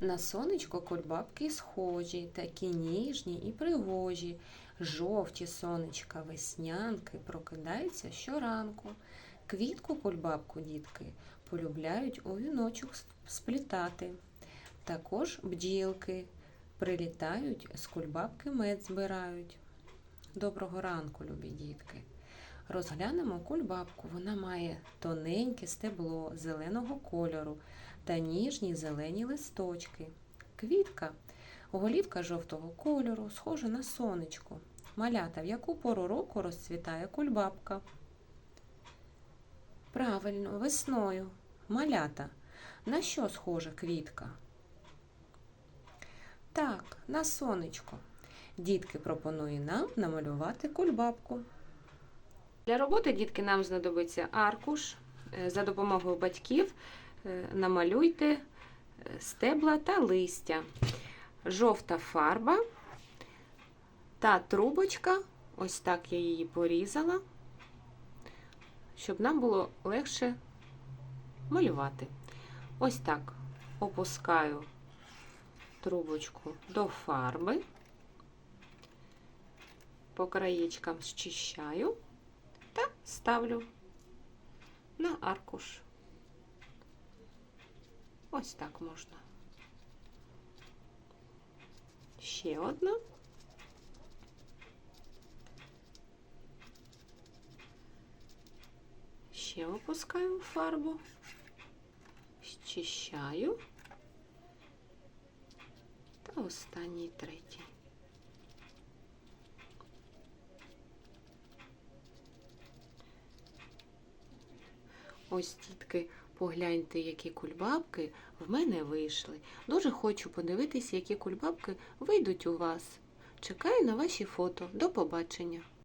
На сонечко кульбабки схожі, такі ніжні і пригожі. Жовті сонечка, веснянки прокидаються щоранку. Квітку кульбабку дітки полюбляють у віночок сплітати. Також бджілки прилітають, з кульбабки мед збирають. Доброго ранку, любі дітки. Розглянемо кульбабку. Вона має тоненьке стебло зеленого кольору та ніжні зелені листочки. Квітка, голівка жовтого кольору, схожа на сонечко. Малята, в яку пору року розцвітає кульбабка? Правильно, весною. Малята. На що схожа квітка? Так, на сонечко. Дітки пропонує нам намалювати кульбабку. Для роботи дітки нам знадобиться аркуш. Е, За допомогою батьків е, намалюйте е, стебла та листя, жовта фарба та трубочка. Ось так я її порізала, щоб нам було легше малювати. Ось так опускаю трубочку до фарби, по краєчкам зчищаю ставлю на аркуш. Ось так можна. Ще одна. Ще опускаю фарбу, щищаю. Та останній третій. Ось, дітки, погляньте, які кульбабки в мене вийшли. Дуже хочу подивитися, які кульбабки вийдуть у вас. Чекаю на ваші фото. До побачення!